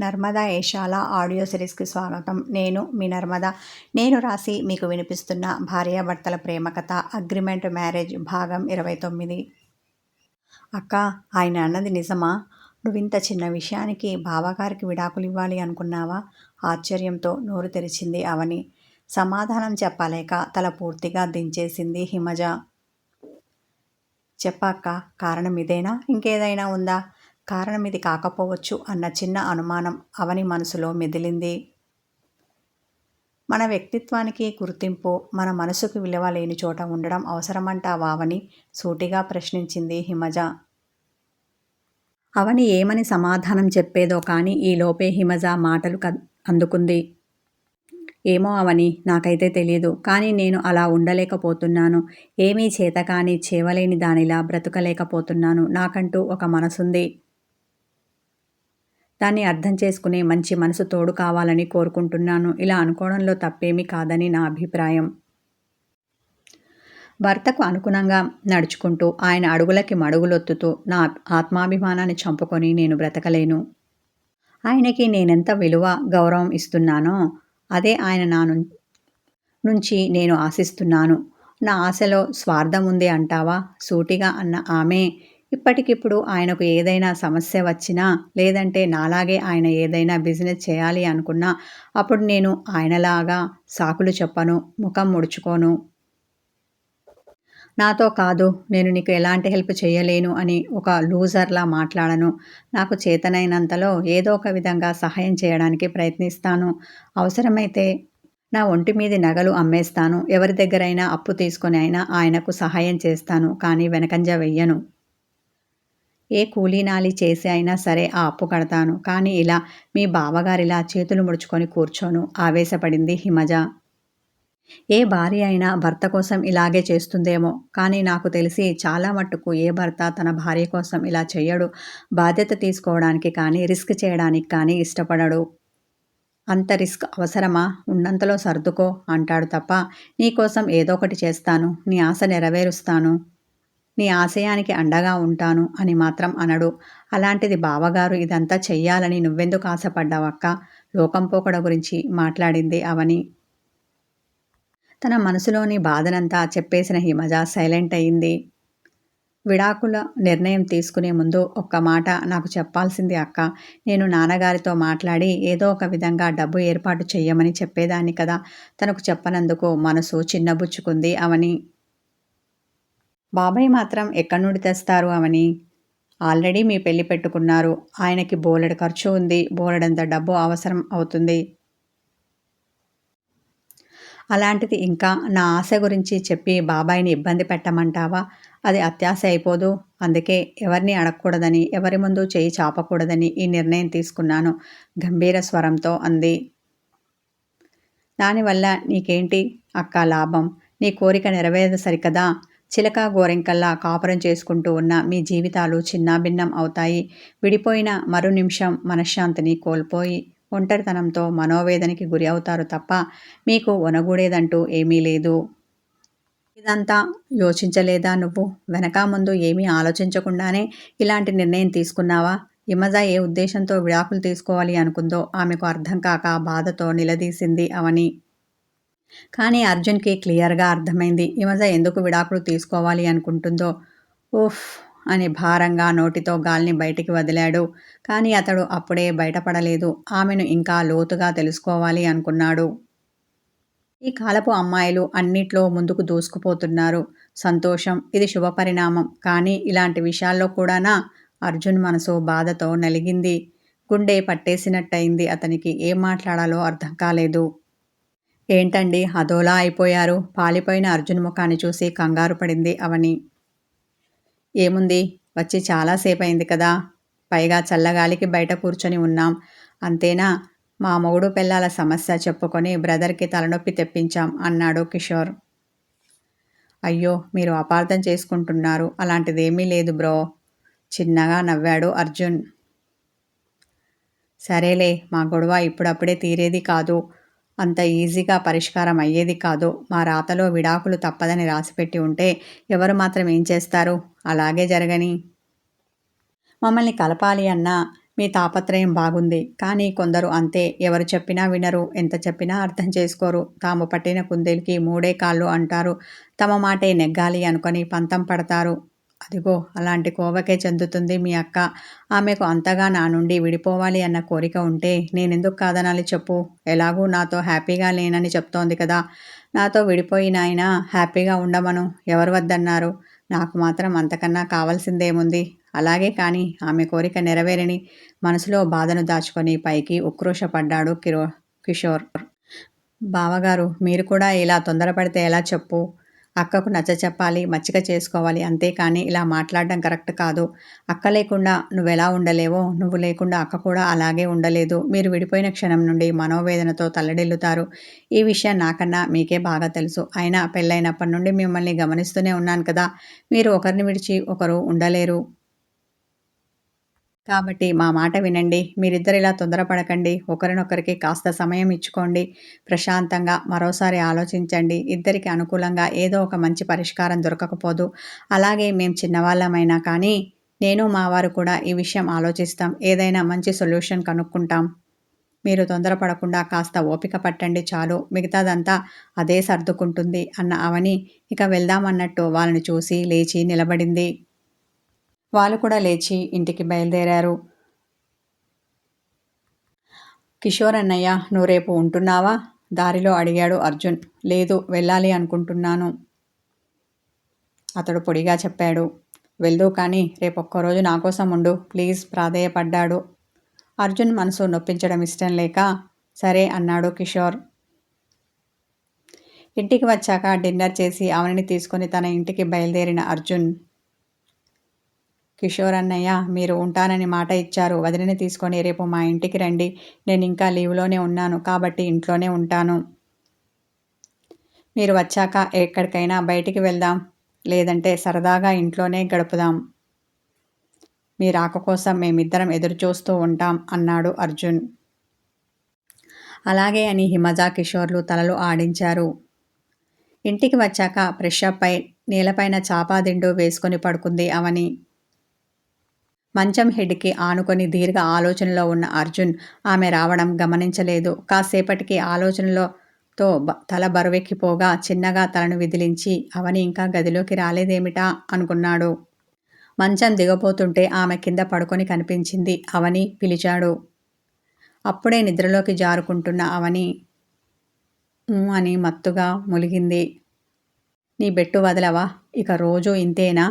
Narmada Eshala audio సిరీస్కి స్వాగతం. నేను మీ నర్మద. నేను రాసి మీకు వినిపిస్తున్న భార్యాభర్తల ప్రేమ కథ అగ్రిమెంట్ మ్యారేజ్ భాగం ఇరవై తొమ్మిది. అక్క ఆయన అన్నది నిజమా? నువ్వింత చిన్న విషయానికి బావగారికి విడాకులు ఇవ్వాలి అనుకున్నావా? ఆశ్చర్యంతో నోరు తెరిచింది అవని. సమాధానం చెప్పలేక తల పూర్తిగా దించేసింది హిమజ. చెప్పాక్క కారణం ఇదేనా? ఇంకేదైనా ఉందా? కారణం ఇది కాకపోవచ్చు అన్న చిన్న అనుమానం అవని మనసులో మెదిలింది. మన వ్యక్తిత్వానికి గుర్తింపు మన మనసుకు విలువ లేని చోట ఉండడం అవసరమంటావా అవని సూటిగా ప్రశ్నించింది హిమజ. అవని ఏమని సమాధానం చెప్పేదో కానీ ఈలోపే హిమజ మాటలు అందుకుంది. ఏమో అవని నాకైతే తెలియదు కానీ నేను అలా ఉండలేకపోతున్నాను. ఏమీ చేత కానీ చేవలేని దానిలా బ్రతకలేకపోతున్నాను. నాకంటూ ఒక మనసుంది. దాన్ని అర్థం చేసుకునే మంచి మనసు తోడు కావాలని కోరుకుంటున్నాను. ఇలా అనుకోవడంలో తప్పేమీ కాదని నా అభిప్రాయం. భర్తకు అనుగుణంగా నడుచుకుంటూ ఆయన అడుగులకి మడుగులొత్తుతూ నా ఆత్మాభిమానాన్ని చంపుకొని నేను బ్రతకలేను. ఆయనకి నేనెంత విలువ గౌరవం ఇస్తున్నానో అదే ఆయన నా నుంచి నేను ఆశిస్తున్నాను. నా ఆశలో స్వార్థం ఉంది అంటావా? సూటిగా అన్న ఆమె ఇప్పటికిప్పుడు ఆయనకు ఏదైనా సమస్య వచ్చినా లేదంటే నాలాగే ఆయన ఏదైనా బిజినెస్ చేయాలి అనుకున్నా అప్పుడు నేను ఆయనలాగా సాకులు చెప్పను ముఖం ముడుచుకోను. నాతో కాదు నేను నీకు ఎలాంటి హెల్ప్ చేయలేను అని ఒక లూజర్లా మాట్లాడను. నాకు చేతనైనంతలో ఏదో ఒక విధంగా సహాయం చేయడానికి ప్రయత్నిస్తాను. అవసరమైతే నా ఒంటి మీది నగలు అమ్మేస్తాను. ఎవరి దగ్గరైనా అప్పు తీసుకొని అయినా ఆయనకు సహాయం చేస్తాను కానీ వెనకంజ వెయ్యను. ఏ కూలీనాలి చేసి అయినా సరే ఆ అప్పు కడతాను. కానీ ఇలా మీ బావగారిలా చేతులు ముడుచుకొని కూర్చోను. ఆవేశపడింది హిమజ. ఏ భార్య అయినా భర్త కోసం ఇలాగే చేస్తుందేమో. కానీ నాకు తెలిసి చాలా మట్టుకు ఏ భర్త తన భార్య కోసం ఇలా చెయ్యడు. బాధ్యత తీసుకోవడానికి కానీ రిస్క్ చేయడానికి కానీ ఇష్టపడడు. అంత రిస్క్ అవసరమా? ఉన్నంతలో సర్దుకో అంటాడు తప్ప నీకోసం ఏదో ఒకటి చేస్తాను. నీ ఆశ నెరవేరుస్తాను. నీ ఆశయానికి అండగా ఉంటాను అని మాత్రం అనడు. అలాంటిది బావగారు ఇదంతా చెయ్యాలని నువ్వెందుకు ఆశపడ్డావక్క లోకం పోకడ గురించి మాట్లాడింది అవని. తన మనసులోని బాధనంతా చెప్పేసిన హిమజ సైలెంట్ అయింది. విడాకుల నిర్ణయం తీసుకునే ముందు ఒక్క మాట నాకు చెప్పాల్సింది అక్క. నేను నాన్నగారితో మాట్లాడి ఏదో ఒక విధంగా డబ్బు ఏర్పాటు చెయ్యమని చెప్పేదాన్ని కదా. తనకు చెప్పనందుకు మనసు చిన్నబుచ్చుకుంది అవని. బాబాయ్ మాత్రం ఎక్కడి నుండి తెస్తారు అవని? ఆల్రెడీ మీ పెళ్ళి పెట్టుకున్నారు. ఆయనకి బోలెడు ఖర్చు ఉంది. బోలెడంత డబ్బు అవసరం అవుతుంది. అలాంటిది ఇంకా నా ఆశ గురించి చెప్పి బాబాయిని ఇబ్బంది పెట్టమంటావా? అది అత్యాశ అయిపోదు. అందుకే ఎవరిని అడగకూడదని ఎవరి ముందు చేయి చాపకూడదని ఈ నిర్ణయం తీసుకున్నాను. గంభీర స్వరంతో అంది. దానివల్ల నీకేంటి అక్క లాభం? నీ కోరిక నెరవేరదు సరికదా? చిలక గోరెంకల్లా కాపురం చేసుకుంటూ ఉన్న మీ జీవితాలు చిన్నాభిన్నం అవుతాయి. విడిపోయిన మరు నిమిషం మనశ్శాంతిని కోల్పోయి ఒంటరితనంతో మనోవేదనకి గురి అవుతారు తప్ప మీకు వనగూడేదంటూ ఏమీ లేదు. ఇదంతా యోచించలేదా నువ్వు? వెనక ముందు ఏమీ ఆలోచించకుండానే ఇలాంటి నిర్ణయం తీసుకున్నావా? ఇమజ ఏ ఉద్దేశంతో విడాకులు తీసుకోవాలి అనుకుందో ఆమెకు అర్థం కాక బాధతో నిలదీసింది అవని. కానీ అర్జున్కి క్లియర్గా అర్థమైంది. ఇమజ ఎందుకు విడాకులు తీసుకోవాలి అనుకుంటుందో. ఉఫ్! అని భారంగా నోటితో గాలిని బయటికి వదిలాడు. కానీ అతడు అప్పుడే బయటపడలేదు. ఆమెను ఇంకా లోతుగా తెలుసుకోవాలి అనుకున్నాడు. ఈ కాలపు అమ్మాయిలు అన్నిట్లో ముందుకు దూసుకుపోతున్నారు. సంతోషం ఇది శుభపరిణామం. కానీ ఇలాంటి విషయాల్లో కూడానా అర్జున్ మనసు బాధతో నలిగింది. గుండె పట్టేసినట్టయింది అతనికి. ఏం మాట్లాడాలో అర్థం కాలేదు. ఏంటండి? అదోలా అయిపోయారు. పాలిపోయిన అర్జున్ ముఖాన్ని చూసి కంగారు పడింది అవని. ఏముంది? వచ్చి చాలాసేపు అయింది కదా. పైగా చల్లగాలికి బయట కూర్చొని ఉన్నాం. అంతేనా? మా మొగుడు పిల్లల సమస్య చెప్పుకొని బ్రదర్కి తలనొప్పి తెప్పించాం అన్నాడు కిషోర్. అయ్యో మీరు అపార్థం చేసుకుంటున్నారు. అలాంటిదేమీ లేదు బ్రో. చిన్నగా నవ్వాడు అర్జున్. సరేలే మా గొడవ ఇప్పుడప్పుడే తీరేది కాదు. అంత ఈజీగా పరిష్కారం అయ్యేది కాదు. మా రాతలో విడాకులు తప్పదని రాసిపెట్టి ఉంటే ఎవరు మాత్రం ఏం చేస్తారు? అలాగే జరగని. మమ్మల్ని కలపాలి అన్నా మీ తాపత్రయం బాగుంది. కానీ కొందరు అంతే. ఎవరు చెప్పినా వినరు. ఎంత చెప్పినా అర్థం చేసుకోరు. తాము పట్టిన కుందేలికి మూడే కాళ్ళు అంటారు. తమ మాటే నెగ్గాలి అనుకొని పంతం పడతారు. అదిగో అలాంటి కోవకే చెందుతుంది మీ అక్క. ఆమెకు అంతగా నా నుండి విడిపోవాలి అన్న కోరిక ఉంటే నేనెందుకు కాదనాలి చెప్పు. ఎలాగూ నాతో హ్యాపీగా లేనని చెప్తోంది కదా. నాతో విడిపోయినాయినా హ్యాపీగా ఉండమను. ఎవరు వద్దన్నారు? నాకు మాత్రం అంతకన్నా కావాల్సిందేముంది? అలాగే కానీ ఆమె కోరిక నెరవేరని మనసులో బాధను దాచుకొని పైకి ఉక్రోషపడ్డాడు కిరో కిషోర్. బావగారు మీరు కూడా ఇలా తొందరపడితే ఎలా చెప్పు? అక్కకు నచ్చ చెప్పాలి మచ్చిక చేసుకోవాలి అంతేకాని ఇలా మాట్లాడడం కరెక్ట్ కాదు. అక్క లేకుండా నువ్వు ఎలా ఉండలేవో నువ్వు లేకుండా అక్క కూడా అలాగే ఉండలేదు. మీరు విడిపోయిన క్షణం నుండి మనోవేదనతో తల్లడిల్లుతారు. ఈ విషయం నాకన్నా మీకే బాగా తెలుసు. అయినా పెళ్ళైనప్పటి నుండి మిమ్మల్ని గమనిస్తూనే ఉన్నాను కదా. మీరు ఒకరిని విడిచి ఒకరు ఉండలేరు. కాబట్టి మా మాట వినండి. మీరిద్దరు ఇలా తొందరపడకండి. ఒకరినొకరికి కాస్త సమయం ఇచ్చుకోండి. ప్రశాంతంగా మరోసారి ఆలోచించండి. ఇద్దరికి అనుకూలంగా ఏదో ఒక మంచి పరిష్కారం దొరకకపోదు. అలాగే మేము చిన్నవాళ్ళమైనా కానీ నేను మా వారు కూడా ఈ విషయం ఆలోచిస్తాం. ఏదైనా మంచి సొల్యూషన్ కనుక్కుంటాం. మీరు తొందరపడకుండా కాస్త ఓపిక పట్టండి చాలు. మిగతాదంతా అదే సర్దుకుంటుంది అన్న అవని ఇక వెళ్దామన్నట్టు వాళ్ళని చూసి లేచి నిలబడింది. వాళ్ళు కూడా లేచి ఇంటికి బయలుదేరారు. కిషోర్ అన్నయ్య నువ్వు రేపు ఉంటున్నావా? దారిలో అడిగాడు అర్జున్. లేదు వెళ్ళాలి అనుకుంటున్నాను. అతడు పొడిగా చెప్పాడు. వెళ్దు కానీ రేపు ఒక్కరోజు నా కోసం ఉండు. ప్లీజ్ ప్రాధేయపడ్డాడు. అర్జున్ మనసు నొప్పించడం ఇష్టం లేక సరే అన్నాడు కిషోర్. ఇంటికి వచ్చాక డిన్నర్ చేసి అవనిని తీసుకొని తన ఇంటికి బయలుదేరిన అర్జున్ కిషోర్ అన్నయ్య మీరు ఉంటానని మాట ఇచ్చారు. వదిలిని తీసుకొని రేపు మా ఇంటికి రండి. నేను ఇంకా లీవ్లోనే ఉన్నాను. కాబట్టి ఇంట్లోనే ఉంటాను. మీరు వచ్చాక ఎక్కడికైనా బయటికి వెళ్దాం. లేదంటే సరదాగా ఇంట్లోనే గడుపుదాం. మీ రాక కోసం మేమిద్దరం ఎదురు చూస్తూ ఉంటాం అన్నాడు అర్జున్. అలాగే అని హిమజ కిషోర్లు తలలు ఆడించారు. ఇంటికి వచ్చాక ఫ్రెష్ అప్ అయి నేలపైన చాపాదిండు వేసుకొని పడుకుంది అవని. మంచం హెడ్కి ఆనుకొని దీర్ఘ ఆలోచనలో ఉన్న అర్జున్ ఆమె రావడం గమనించలేదు. కాసేపటికి ఆలోచనలోతో తల బరువెక్కిపోగా చిన్నగా తలను విదిలించి అవని ఇంకా గదిలోకి రాలేదేమిటా? అనుకున్నాడు. మంచం దిగబోతుంటే ఆమె కింద పడుకొని కనిపించింది అవని పిలిచాడు. అప్పుడే నిద్రలోకి జారుకుంటున్న అవని అని మత్తుగా ములిగింది. నీ బెట్టు వదలవా? ఇక రోజు ఇంతేనా?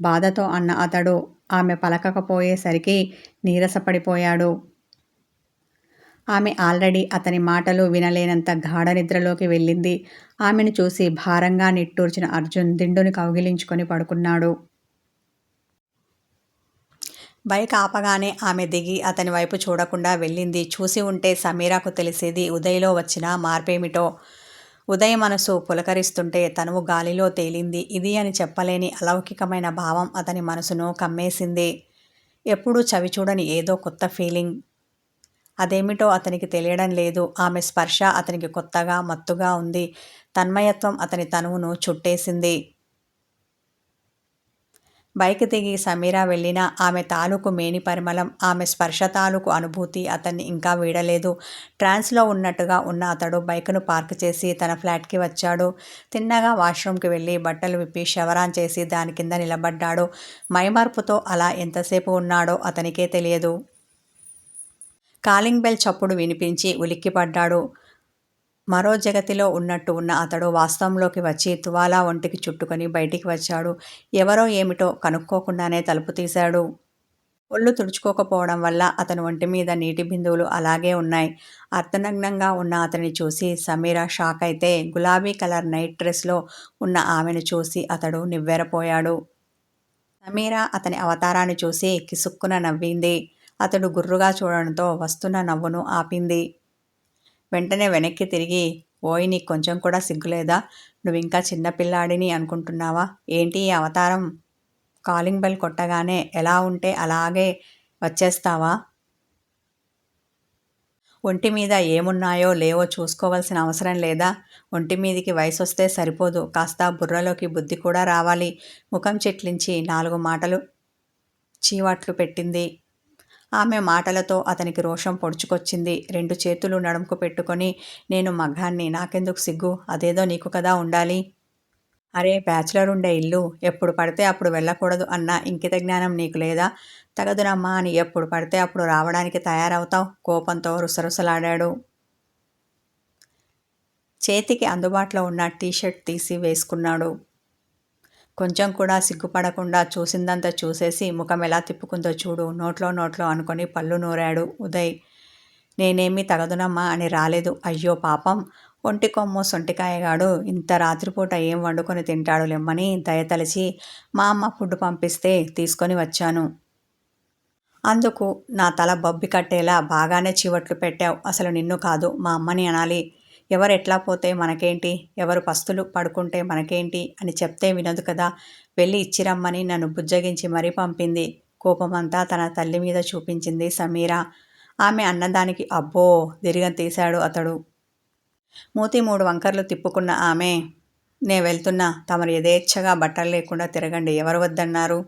బాధతో అన్న అతడు. ఆమె పలకకపోయేసరికి నీరసపడిపోయాడు. ఆమె ఆల్రెడీ అతని మాటలు వినలేనంత గాఢ నిద్రలోకి వెళ్ళింది. ఆమెను చూసి భారంగా నిట్టూర్చిన అర్జున్ దిండుని కౌగిలించుకొని పడుకున్నాడు. బైక్ ఆపగానే ఆమె దిగి అతని వైపు చూడకుండా వెళ్ళింది. చూసి ఉంటే సమీరాకు తెలిసేది ఉదయలో వచ్చిన మార్పేమిటో. ఉదయ మనసు పులకరిస్తుంటే తనువు గాలిలో తేలింది. ఇది అని చెప్పలేని అలౌకికమైన భావం అతని మనసును కమ్మేసింది. ఎప్పుడూ చవిచూడని ఏదో కొత్త ఫీలింగ్. అదేమిటో అతనికి తెలియడం లేదు. ఆమె స్పర్శ అతనికి కొత్తగా మత్తుగా ఉంది. తన్మయత్వం అతని తనువును చుట్టేసింది. బైక్ దిగి సమీరా వెళ్ళినా ఆమె తాలూకు మేని పరిమళం ఆమె స్పర్శ తాలూకు అనుభూతి అతన్ని ఇంకా వీడలేదు. ట్రాన్స్లో ఉన్నట్టుగా ఉన్న అతడు బైక్ను పార్క్ చేసి తన ఫ్లాట్కి వచ్చాడు. తిన్నగా వాష్రూమ్కి వెళ్ళి బట్టలు విప్పి శవరాన్ చేసి దాని కింద నిలబడ్డాడు. మైమార్పుతో అలా ఎంతసేపు ఉన్నాడో అతనికే తెలియదు. కాలింగ్ బెల్ చప్పుడు వినిపించి ఉలిక్కిపడ్డాడు. మరో జగతిలో ఉన్నట్టు ఉన్న అతడు వాస్తవంలోకి వచ్చి తువాలా ఒంటికి చుట్టుకొని బయటికి వచ్చాడు. ఎవరో ఏమిటో కనుక్కోకుండానే తలుపు తీశాడు. ఒళ్ళు తుడుచుకోకపోవడం వల్ల అతని ఒంటి మీద నీటి బిందువులు అలాగే ఉన్నాయి. అర్ధనగ్నంగా ఉన్న అతన్ని చూసి సమీర షాక్ అయితే గులాబీ కలర్ నైట్ డ్రెస్లో ఉన్న ఆమెను చూసి అతడు నివ్వెరపోయాడు. సమీర అతని అవతారాన్ని చూసి కిసుక్కున నవ్వింది. అతడు గుర్రుగా చూడడంతో వస్తున్న నవ్వును ఆపింది. వెంటనే వెనక్కి తిరిగి ఓయ్ నీకు కొంచెం కూడా సిగ్గులేదా? నువ్వు ఇంకా చిన్నపిల్లాడిని అనుకుంటున్నావా? ఏంటి ఈ అవతారం? కాలింగ్ బెల్ కొట్టగానే ఎలా ఉంటే అలాగే వచ్చేస్తావా? ఒంటి మీద ఏమున్నాయో లేవో చూసుకోవాల్సిన అవసరం లేదా? ఒంటి మీదికి వయసు వస్తే సరిపోదు. కాస్త బుర్రలోకి బుద్ధి కూడా రావాలి. ముఖం చెట్లించి నాలుగు మాటలు చీవాట్లు పెట్టింది. ఆమె మాటలతో అతనికి రోషం పొడుచుకొచ్చింది. రెండు చేతులు నడుముకు పెట్టుకొని నేను మగ్గాన్ని నాకెందుకు సిగ్గు? అదేదో నీకు కదా ఉండాలి. అరే బ్యాచులర్ ఉండే ఇల్లు. ఎప్పుడు పడితే అప్పుడు వెళ్ళకూడదు అన్న. ఇంకిత జ్ఞానం నీకు లేదా? తగదునమ్మా అని ఎప్పుడు పడితే అప్పుడు రావడానికి తయారవుతావు. కోపంతో రుసరుసలాడాడు. చేతికి అందుబాటులో ఉన్న టీషర్ట్ తీసి వేసుకున్నాడు. కొంచెం కూడా సిగ్గుపడకుండా చూసిందంతా చూసేసి ముఖం ఎలా తిప్పుకుందో చూడు నోట్లో నోట్లో అనుకొని పళ్ళు నూరాడు ఉదయ్. నేనేమీ తగదునమ్మా అని రాలేదు. అయ్యో పాపం. ఒంటి కొమ్ము సొంటికాయగాడు ఇంత రాత్రిపూట ఏం వండుకొని తింటాడు లెమ్మని దయతలిచి మా అమ్మ ఫుడ్ పంపిస్తే తీసుకొని వచ్చాను. అందుకు నా తల బొబ్బి కట్టేలా బాగానే చివట్లు పెట్టావు. అసలు నిన్ను కాదు మా అమ్మని అనాలి. ఎవరు ఎట్లా పోతే మనకేంటి? ఎవరు పస్తులు పడుకుంటే మనకేంటి? అని చెప్తే వినదు కదా. వెళ్ళి ఇచ్చిరమ్మని నన్ను బుజ్జగించి మరీ పంపింది. కోపమంతా తన తల్లి మీద చూపించింది సమీర. ఆమె అన్నదానికి అబ్బో! దిరిగం తీశాడు అతడు. మూతి మూడు వంకర్లు తిప్పుకున్న ఆమె నే వెళ్తున్నా. తమరు యథేచ్ఛగా బట్టలు లేకుండా తిరగండి. ఎవరు వద్దన్నారు?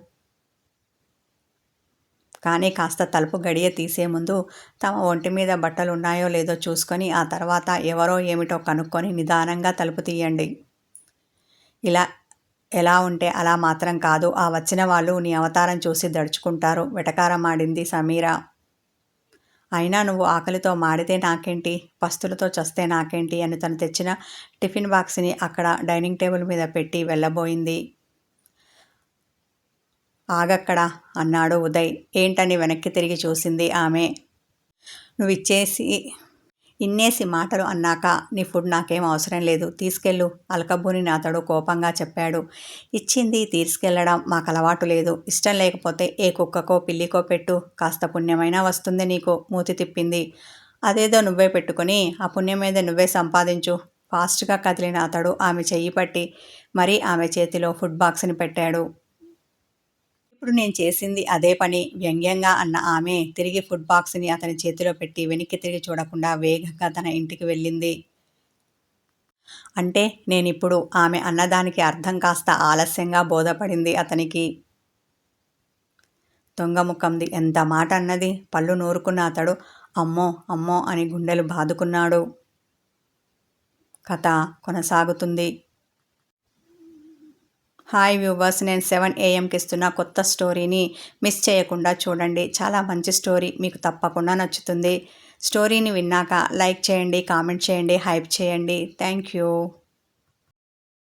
కానీ కాస్త తలుపు గడియ తీసే ముందు తమ ఒంటి మీద బట్టలు ఉన్నాయో లేదో చూసుకొని ఆ తర్వాత ఎవరో ఏమిటో కనుక్కొని నిదానంగా తలుపు తీయండి. ఇలా ఎలా ఉంటే అలా మాత్రం కాదు. ఆ వచ్చిన వాళ్ళు నీ అవతారం చూసి దడుచుకుంటారు. వెటకారం ఆడింది సమీర. అయినా నువ్వు ఆకలితో మాడితే నాకేంటి? పస్తులతో చస్తే నాకేంటి? అని తను తెచ్చిన టిఫిన్ బాక్స్ని అక్కడ డైనింగ్ టేబుల్ మీద పెట్టి వెళ్ళబోయింది. ఆగక్కడ అన్నాడు ఉదయ్. ఏంటని వెనక్కి తిరిగి చూసింది ఆమె. నువ్విచ్చేసి ఇన్నేసి మాటలు అన్నాక నీ ఫుడ్ నాకేం అవసరం లేదు తీసుకెళ్ళు అలకబూని నాతడు కోపంగా చెప్పాడు. ఇచ్చింది తీసుకెళ్ళడం మాకు అలవాటు లేదు. ఇష్టం లేకపోతే ఏ కుక్కకో పిల్లికో పెట్టు కాస్త పుణ్యమైనా వస్తుంది నీకు మూతి తిప్పింది. అదేదో నువ్వే పెట్టుకుని ఆ పుణ్యం మీద నువ్వే సంపాదించు. ఫాస్ట్గా కదిలిన అతడు ఆమె చెయ్యి పట్టి మరీ ఆమె చేతిలో ఫుడ్ బాక్స్ని పెట్టాడు. ఇప్పుడు నేను చేసింది అదే పని వ్యంగ్యంగా అన్న ఆమె తిరిగి ఫుడ్ బాక్స్ని అతని చేతిలో పెట్టి వెనక్కి తిరిగి చూడకుండా వేగంగా తన ఇంటికి వెళ్ళింది. అంటే నేనిప్పుడు ఆమె అన్నదానికి అర్థం కాస్త ఆలస్యంగా బోధపడింది అతనికి. దొంగముఖంది ఎంత మాట అన్నది? పళ్ళు నూరుకున్న అతడు అమ్మో అమ్మో అని గుండెలు బాదుకున్నాడు. కథ కొనసాగుతుంది. హాయ్ వ్యూవర్స్ నేను సెవెన్ ఏఎంకి ఇస్తున్న కొత్త స్టోరీని మిస్ చేయకుండా చూడండి. చాలా మంచి స్టోరీ మీకు తప్పకుండా నచ్చుతుంది. స్టోరీని విన్నాక లైక్ చేయండి కామెంట్ చేయండి హైప్ చేయండి. Thank you.